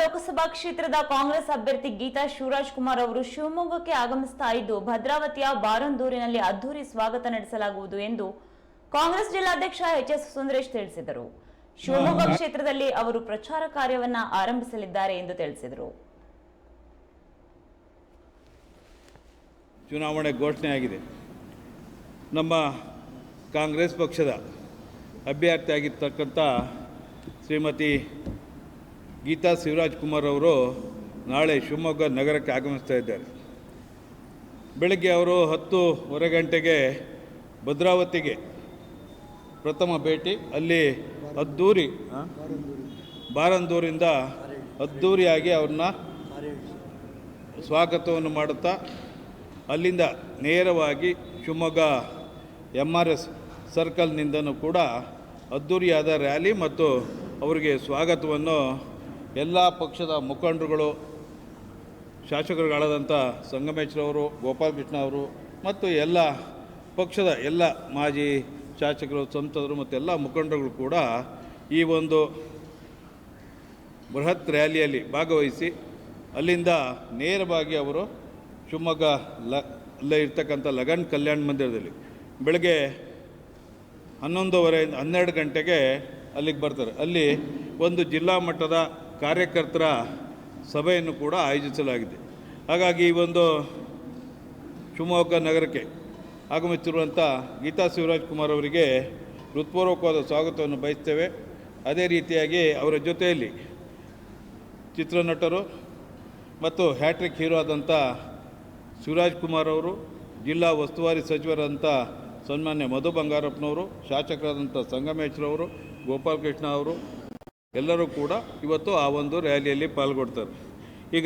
ಲೋಕಸಭಾ ಕ್ಷೇತ್ರದ ಕಾಂಗ್ರೆಸ್ ಅಭ್ಯರ್ಥಿ ಗೀತಾ ಶಿವರಾಜ್ ಕುಮಾರ್ ಅವರು ಶಿವಮೊಗ್ಗಕ್ಕೆ ಆಗಮಿಸ್ತಾ ಇದ್ದು ಭದ್ರಾವತಿಯ ಬಾರಂದೂರಿನಲ್ಲಿ ಅದ್ದೂರಿ ಸ್ವಾಗತ ನಡೆಸಲಾಗುವುದು ಎಂದು ಕಾಂಗ್ರೆಸ್ ಜಿಲ್ಲಾಧ್ಯಕ್ಷ ಎಚ್ ಎಸ್ ಸುಂದರೇಶ್ ತಿಳಿಸಿದರು. ಶಿವಮೊಗ್ಗ ಕ್ಷೇತ್ರದಲ್ಲಿ ಅವರು ಪ್ರಚಾರ ಕಾರ್ಯವನ್ನ ಆರಂಭಿಸಲಿದ್ದಾರೆ ಎಂದು ತಿಳಿಸಿದರು. ಚುನಾವಣೆ ಘೋಷಣೆ ಆಗಿದೆ. ನಮ್ಮ ಕಾಂಗ್ರೆಸ್ ಪಕ್ಷದ ಅಭ್ಯರ್ಥಿಯಾಗಿರ್ತಕ್ಕಂಥ ಶ್ರೀಮತಿ ಗೀತಾ ಶಿವರಾಜ್ ಕುಮಾರ್ ಅವರು ನಾಳೆ ಶಿವಮೊಗ್ಗ ನಗರಕ್ಕೆ ಆಗಮಿಸ್ತಾ ಇದ್ದಾರೆ ಬೆಳಗ್ಗೆ ಅವರು ಹತ್ತೂವರೆ ಗಂಟೆಗೆ ಭದ್ರಾವತಿಗೆ ಪ್ರಥಮ ಭೇಟಿ ಅಲ್ಲಿ ಅದ್ದೂರಿ? ಬಾರಂದೂರಿಂದ ಅದ್ದೂರಿಯಾಗಿ ಅವ್ರನ್ನ ಸ್ವಾಗತವನ್ನು ಮಾಡುತ್ತಾ, ಅಲ್ಲಿಂದ ನೇರವಾಗಿ ಶಿವಮೊಗ್ಗ ಎಂ ಆರ್ ಎಸ್ ಸರ್ಕಲ್ನಿಂದನೂ ಕೂಡ ಅದ್ದೂರಿಯಾದ ರ್ಯಾಲಿ ಮತ್ತು ಅವರಿಗೆ ಸ್ವಾಗತವನ್ನು ಎಲ್ಲ ಪಕ್ಷದ ಮುಖಂಡರುಗಳು ಶಾಸಕರುಗಳಾದಂಥ ಸಂಗಮೇಶ್ವರವರು ಗೋಪಾಲಕೃಷ್ಣ ಅವರು ಮತ್ತು ಎಲ್ಲ ಪಕ್ಷದ ಎಲ್ಲ ಮಾಜಿ ಶಾಸಕರು, ಸಂಸದರು ಮತ್ತು ಎಲ್ಲ ಮುಖಂಡರುಗಳು ಕೂಡ ಈ ಒಂದು ಬೃಹತ್ ರ್ಯಾಲಿಯಲ್ಲಿ ಭಾಗವಹಿಸಿ ಅಲ್ಲಿಂದ ನೇರವಾಗಿ ಅವರು ಶಿವಮೊಗ್ಗ ಲ, ಅಲ್ಲೇ ಇರ್ತಕ್ಕಂಥ ಲಗನ್ ಕಲ್ಯಾಣ ಮಂದಿರದಲ್ಲಿ ಬೆಳಗ್ಗೆ ಹನ್ನೊಂದುವರೆಯಿಂದ ಹನ್ನೆರಡು ಗಂಟೆಗೆ ಅಲ್ಲಿಗೆ ಬರ್ತಾರೆ. ಅಲ್ಲಿ ಒಂದು ಜಿಲ್ಲಾ ಮಟ್ಟದ ಕಾರ್ಯಕರ್ತರ ಸಭೆಯನ್ನು ಕೂಡ ಆಯೋಜಿಸಲಾಗಿದೆ. ಹಾಗಾಗಿ ಈ ಒಂದು ಶಿವಮೊಗ್ಗ ನಗರಕ್ಕೆ ಆಗಮಿಸಿರುವಂಥ ಗೀತಾ ಶಿವರಾಜ್ ಕುಮಾರ್ ಅವರಿಗೆ ಹೃತ್ಪೂರ್ವಕವಾದ ಸ್ವಾಗತವನ್ನು ಬಯಸ್ತೇವೆ. ಅದೇ ರೀತಿಯಾಗಿ ಅವರ ಜೊತೆಯಲ್ಲಿ ಚಿತ್ರನಟರು ಮತ್ತು ಹ್ಯಾಟ್ರಿಕ್ ಹೀರೋ ಆದಂಥ ಶಿವರಾಜ್ ಕುಮಾರ್ ಅವರು, ಜಿಲ್ಲಾ ಉಸ್ತುವಾರಿ ಸಚಿವರಾದಂಥ ಸನ್ಮಾನ್ಯ ಮಧು ಬಂಗಾರಪ್ಪನವರು ಶಾಸಕರಾದಂಥ ಸಂಗಮೇಶ್ವರವರು ಗೋಪಾಲಕೃಷ್ಣ ಅವರು ಎಲ್ಲರೂ ಕೂಡ ಇವತ್ತು ಆ ಒಂದು ರ್ಯಾಲಿಯಲ್ಲಿ ಪಾಲ್ಗೊಳ್ತಾರೆ.